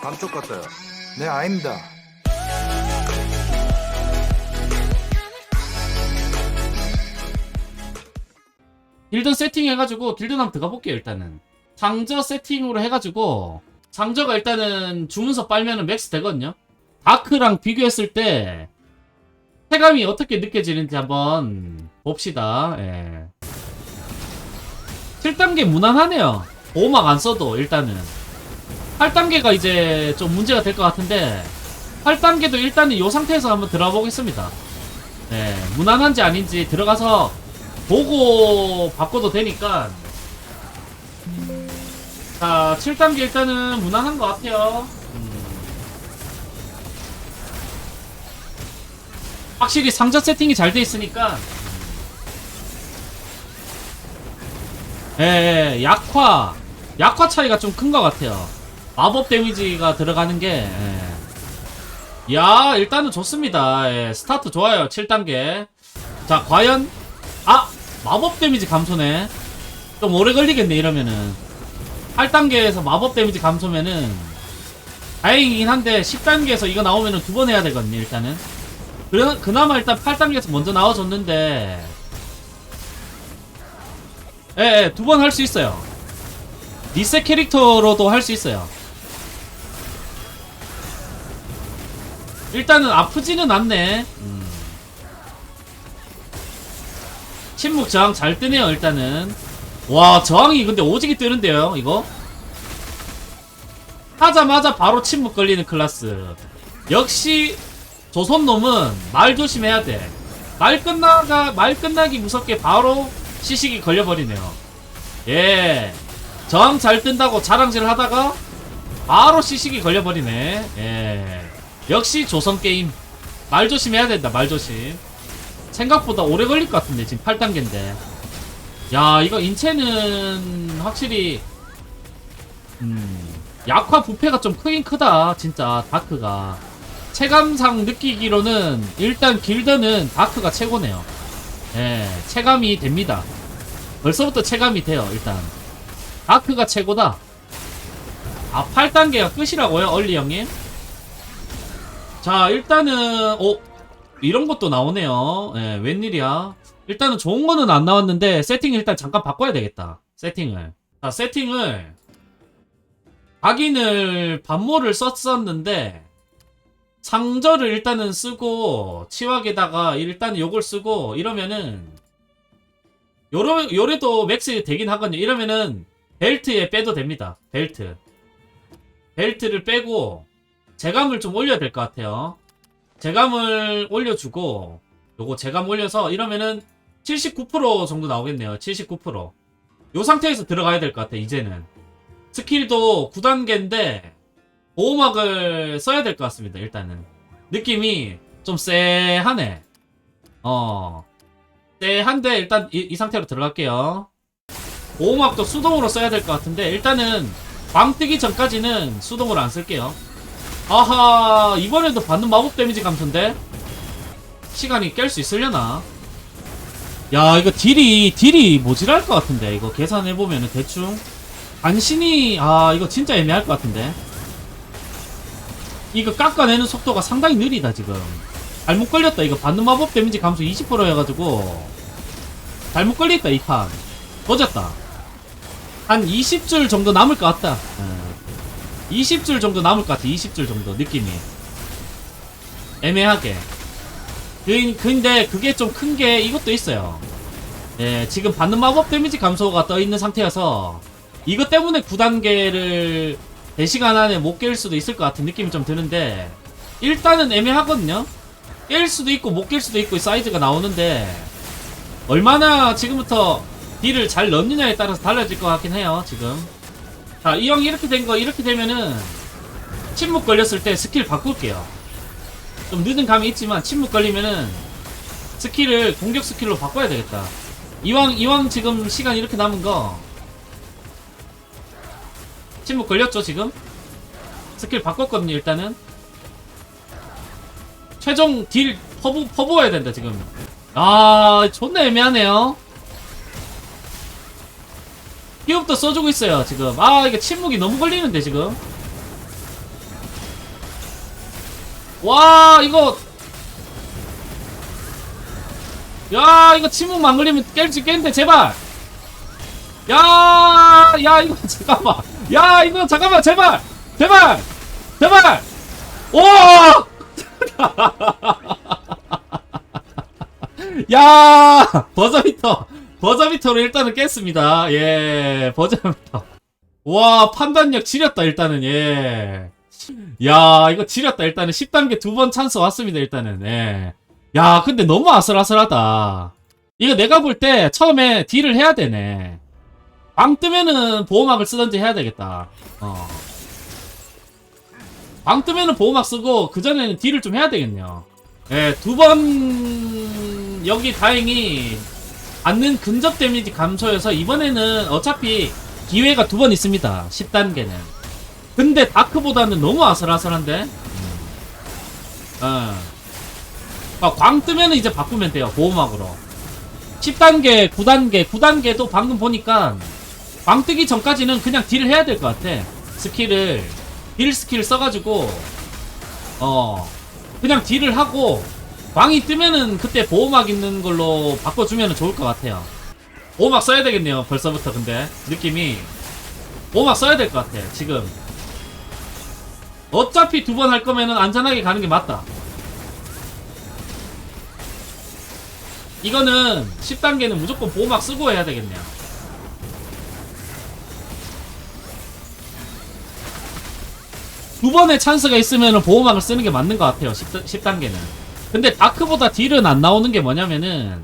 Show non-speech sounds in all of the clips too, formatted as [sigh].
감쪽 같아요. 네, 아닙니다. 길드 세팅 해가지고 길드 한번 들어가 볼게요 일단은 상저 세팅으로 해가지고 상저가 일단은 주문서 빨면은 맥스 되거든요 다크랑 비교했을 때 체감이 어떻게 느껴지는지 한번 봅시다 예. 7단계 무난하네요 보호막 안 써도 일단은 8단계가 이제 좀 문제가 될 것 같은데 8단계도 일단은 이 상태에서 한번 들어가 보겠습니다. 예, 무난한지 아닌지 들어가서 보고 바꿔도 되니까. 자 7단계 일단은 무난한 것 같아요. 음. 확실히 상자 세팅이 잘 돼 있으니까. 예, 예, 약화. 약화 차이가 좀 큰 것 같아요 마법 데미지가 들어가는 게 예. 야 일단은 좋습니다. 예, 스타트 좋아요 7단계. 자 과연 아 마법 데미지 감소네. 좀 오래 걸리겠네 이러면은. 8단계에서 마법 데미지 감소면은 다행이긴 한데 10단계에서 이거 나오면은 두 번 해야 되거든요 일단은. 그래, 그나마 일단 8단계에서 먼저 나와줬는데. 예 예 두 번 할 수 있어요. 리셋 캐릭터로도 할 수 있어요 일단은 아프지는 않네. 음. 침묵 저항 잘 뜨네요 일단은. 와 저항이 근데 오지게 뜨는데요 이거? 하자마자 바로 침묵 걸리는 클라스. 역시 조선놈은 말 조심해야 돼말 끝나가 말 끝나기 무섭게 바로 시식이 걸려버리네요. 예. 저항 잘 뜬다고 자랑질 하다가 바로 시식이 걸려버리네. 예 역시 조선게임 말 조심해야 된다 말 조심. 생각보다 오래 걸릴 것 같은데 지금 8단계인데. 야 이거 인체는 확실히 음 약화 부패가 좀 크긴 크다 진짜 다크가. 체감상 느끼기로는 일단 길드는 다크가 최고네요. 예 체감이 됩니다. 벌써부터 체감이 돼요 일단. 다크가 최고다. 아 8단계가 끝이라고요 얼리 형님 자 일단은 어 이런 것도 나오네요. 예, 웬일이야. 일단은 좋은 거는 안 나왔는데 세팅 일단 잠깐 바꿔야 되겠다. 세팅을. 자, 세팅을 각인을 반모를 썼었는데 상저를 일단은 쓰고 치wak에다가 일단 요걸 쓰고 이러면은 요러, 요래도 맥스 되긴 하거든요. 이러면은 벨트에 빼도 됩니다. 벨트. 벨트를 빼고 재감을 좀 올려야 될 것 같아요. 재감을 올려주고 요거 재감 올려서 이러면은 79% 정도 나오겠네요. 79%요 상태에서 들어가야 될 것 같아 이제는. 스킬도 9단계인데 보호막을 써야 될 것 같습니다 일단은. 느낌이 좀 쎄하네. 어 쎄한데 일단 이, 이 상태로 들어갈게요. 보호막도 수동으로 써야 될 것 같은데 일단은 광 뜨기 전까지는 수동으로 안 쓸게요 아하 이번에도 받는 마법 데미지 감소인데? 시간이 깰 수 있으려나? 야 이거 딜이 딜이 모질할 것 같은데. 이거 계산해보면 은 대충. 간신히 아 이거 진짜 애매할 것 같은데. 이거 깎아내는 속도가 상당히 느리다 지금. 잘못 걸렸다. 이거 받는 마법 데미지 감소 20% 해가지고. 잘못 걸렸다 이판. 꺼졌다. 한 20줄 정도 남을 것 같다. 예. 20줄 정도 남을 것 같아 20줄 정도 느낌이. 애매하게. 그, 근데 그게 좀 큰 게 이것도 있어요. 예 지금 받는 마법 데미지 감소가 떠 있는 상태여서 이것 때문에 9단계를 대시간 안에 못 깰 수도 있을 것 같은 느낌이 좀 드는데 일단은 애매하거든요. 깰 수도 있고 못 깰 수도 있고 사이즈가 나오는데 얼마나 지금부터 딜을 잘 넣느냐에 따라서 달라질 것 같긴 해요 지금 자, 이 형이 이렇게 된 거, 이렇게 되면은, 침묵 걸렸을 때 스킬 바꿀게요. 좀 늦은 감이 있지만, 침묵 걸리면은, 스킬을 공격 스킬로 바꿔야 되겠다. 이왕, 이왕 지금 시간 이렇게 남은 거, 침묵 걸렸죠, 지금? 스킬 바꿨거든요, 일단은. 최종 딜 퍼부, 퍼부어야 된다, 지금. 아, 존나 애매하네요. 피업도 써주고 있어요 지금. 아 이게 침묵이 너무 걸리는데 지금. 와 이거. 야 이거 침묵 안 걸리면 깰수 있겠는데 제발. 야야 이거 [laughs] 잠깐만. 야 이거 잠깐만 제발. 제발. 제발. 오! [laughs] 야 버저비터 버저비터로 일단은 깼습니다 예 버저비터 와 판단력 지렸다 일단은 예 야, 이거 지렸다. 일단은 10단계 두 번 찬스 왔습니다. 일단은. 예. 야, 근데 너무 아슬아슬하다. 이거 내가 볼 때 처음에 딜을 해야 되네. 방 뜨면은 보호막을 쓰던지 해야 되겠다. 어. 방 뜨면은 보호막 쓰고 그전에는 딜을 좀 해야 되겠네요. 예, 두 번 여기 다행히 받는 근접 데미지 감소여서 이번에는 어차피 기회가 두 번 있습니다. 10단계는. 근데 다크보다는 너무 아슬아슬한데? 어. 아, 광 뜨면 이제 바꾸면 돼요. 보호막으로. 10단계, 9단계, 9단계도 방금 보니까 광 뜨기 전까지는 그냥 딜을 해야 될 것 같아. 스킬을, 딜 스킬 써가지고, 어, 그냥 딜을 하고, 광이 뜨면은 그때 보호막 있는 걸로 바꿔주면 좋을 것 같아요. 보호막 써야 되겠네요. 벌써부터 근데. 느낌이. 보호막 써야 될 것 같아. 지금. 어차피 두 번 할 거면은 안전하게 가는 게 맞다. 이거는 10단계는 무조건 보호막 쓰고 해야 되겠네요. 두 번의 찬스가 있으면 보호막을 쓰는 게 맞는 것 같아요. 10, 10단계는. 근데 다크보다 딜은 안 나오는 게 뭐냐면은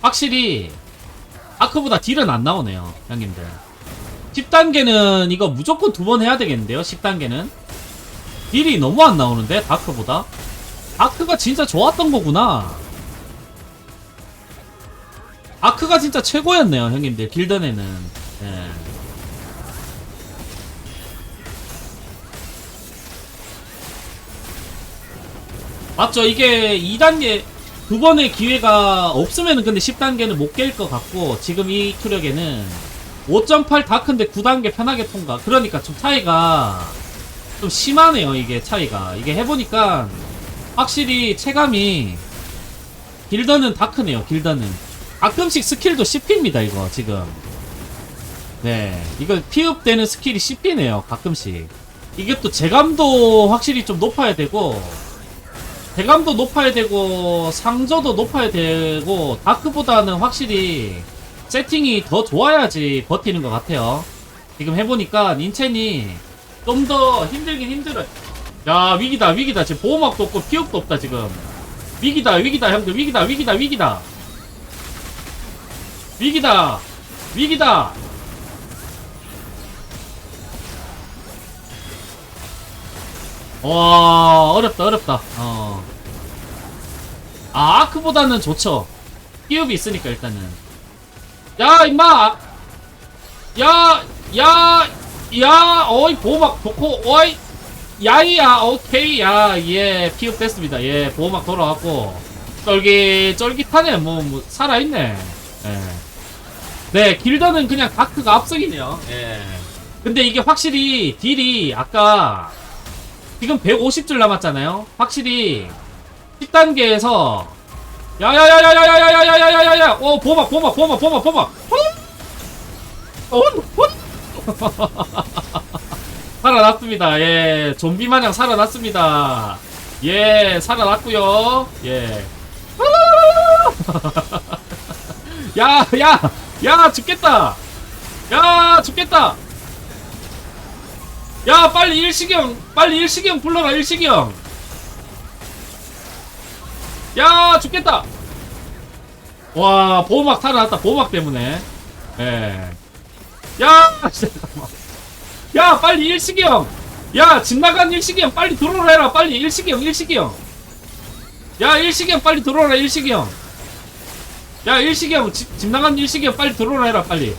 확실히 다크보다 딜은 안 나오네요. 형님들. 10단계는 이거 무조건 두 번 해야 되겠는데요. 10단계는. 딜이 너무 안 나오는데 다크보다 다크가 진짜 좋았던 거구나 다크가 진짜 최고였네요 형님들 길던에는 예. 맞죠. 이게 2단계 두 번의 기회가 없으면 은 근데 10단계는 못 깰 것 같고 지금 이 투력에는 5.8 다크인데 9단계 편하게 통과. 그러니까 좀 차이가 좀 심하네요 이게 차이가. 이게 해보니까 확실히 체감이 길더는 다크네요 길더는. 가끔씩 스킬도 씹힙니다 이거 지금. 네 이거 피업되는 스킬이 씹히네요 가끔씩. 이게 또 재감도 확실히 좀 높아야 되고 대감도 높아야 되고 상저도 높아야 되고 다크보다는 확실히 세팅이 더 좋아야지 버티는 것 같아요. 지금 해보니까 닌첸이 좀 더 힘들긴 힘들어요. 야 위기다 위기다. 지금 보호막도 없고 피업도 없다 지금. 위기다 위기다 형들. 위기다 위기다 위기다. 위기다 위기다. 와 어렵다 어렵다. 어. 아 아크보다는 좋죠 피업이 있으니까 일단은 야 임마 야 야, 야, 어이, 보호막 좋고, 어이, 야이야, 오케이, 야, 예, 피업됐습니다. 예, 보호막 돌아왔고, 쫄깃, 쫄깃하네, 뭐, 뭐 살아있네. 예. 네, 길더는 그냥 다크가 앞서기네요. 예. 근데 이게 확실히 딜이 아까, 지금 150줄 남았잖아요? 확실히, 10단계에서, 야야야야야야야야야야야야! 어, 보호막, 보호막, 보호막, 보호막, 보호막! 어, 어, [laughs] 살아났습니다. 예, 좀비 마냥 살아났습니다. 예, 살아났고요. 예. [laughs] 야, 야, 야, 죽겠다. 야, 죽겠다. 야, 빨리 일시경, 빨리 일시경 불러라, 일시경. 야, 죽겠다. 와, 보호막 살아났다. 보호막 때문에. 예. 야, 빨리 일식이 형. 야, 집 나간 일식이 형 빨리 들어오라 해라. 빨리 일식이 형, 일식이 형. 야, 일식이 형 빨리 들어오라, 일식이 형. 야, 일식이 형, 집, 집 나간 일식이 형 빨리 들어오라 해라, 빨리.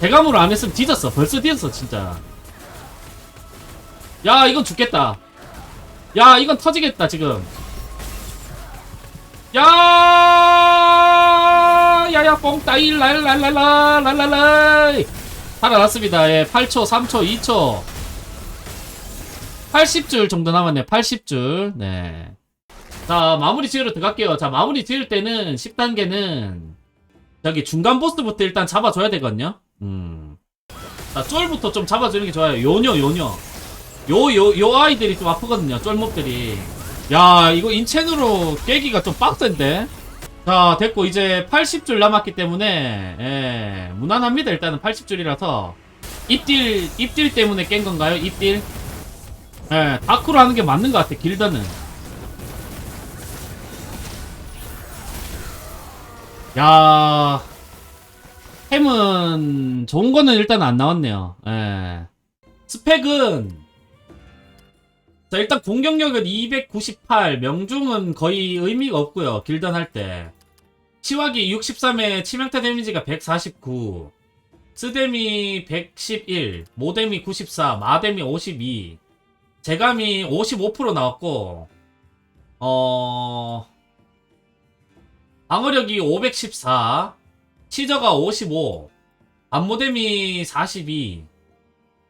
대감으로 안 했으면 뒤졌어. 벌써 뒤졌어, 진짜. 야, 이건 죽겠다. 야, 이건 터지겠다, 지금. 야, 야야, 뽕따이, 랄랄랄라, 랄랄라. 살아났습니다. 예, 8초, 3초, 2초. 80줄 정도 남았네요. 80줄. 네. 자, 마무리 지으러 들어갈게요. 자, 마무리 지을 때는 10단계는 저기 중간 보스부터 일단 잡아줘야 되거든요. 음. 자, 쫄부터 좀 잡아주는 게 좋아요. 요녀, 요녀. 요, 요, 요 아이들이 좀 아프거든요. 쫄몹들이. 야, 이거 인첸으로 깨기가 좀 빡센데? 자, 됐고, 이제 80줄 남았기 때문에, 예, 무난합니다. 일단은 80줄이라서. 입딜, 입딜 때문에 깬 건가요? 입딜? 예, 다크로 하는 게 맞는 것 같아, 길더는. 야, 햄은 좋은 거는 일단 안 나왔네요. 예. 스펙은 자 일단 공격력은 298, 명중은 거의 의미가 없고요. 길던 할 때. 치화기 63에 치명타 데미지가 149, 스데미 111, 모데미 94, 마데미 52, 제감이 55% 나왔고, 어, 방어력이 514, 치저가 55, 반모뎀이 42,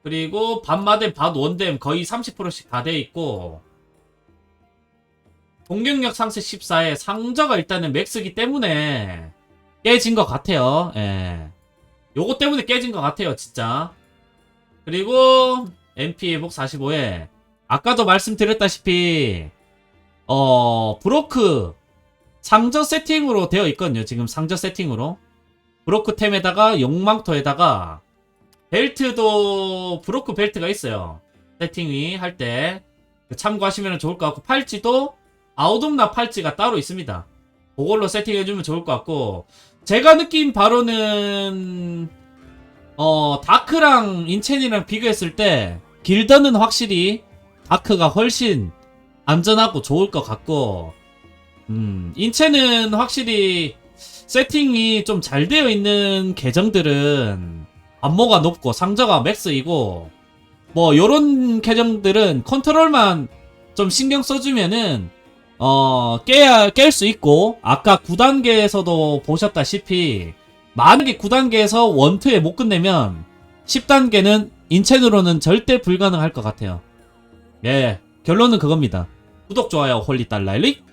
그리고 반마뎀, 반원뎀 거의 30%씩 다 돼 있고, 공격력 상세 14에 상저가 일단은 맥스기 때문에 깨진 것 같아요. 예. 요거 때문에 깨진 것 같아요, 진짜. 그리고 MP 회복 45에 아까도 말씀드렸다시피 어 브로크 상저 세팅으로 되어 있거든요. 지금 상저 세팅으로. 브로크 템에다가 용망토에다가 벨트도 브로크 벨트가 있어요. 세팅이 할 때 참고하시면 좋을 것 같고 팔찌도 아웃옵나 팔찌가 따로 있습니다. 그걸로 세팅해주면 좋을 것 같고 제가 느낀 바로는 어 다크랑 인첸이랑 비교했을 때 길더는 확실히 다크가 훨씬 안전하고 좋을 것 같고 음 인첸은 확실히 세팅이 좀 잘 되어 있는 계정들은 안모가 높고 상저가 맥스이고 뭐 요런 계정들은 컨트롤만 좀 신경 써주면은 어 깨야 깰 수 있고 아까 9단계에서도 보셨다시피 만약에 9단계에서 원투에 못 끝내면 10단계는 인첸으로는 절대 불가능할 것 같아요. 예 결론은 그겁니다. 구독 좋아요 홀리 달라일릭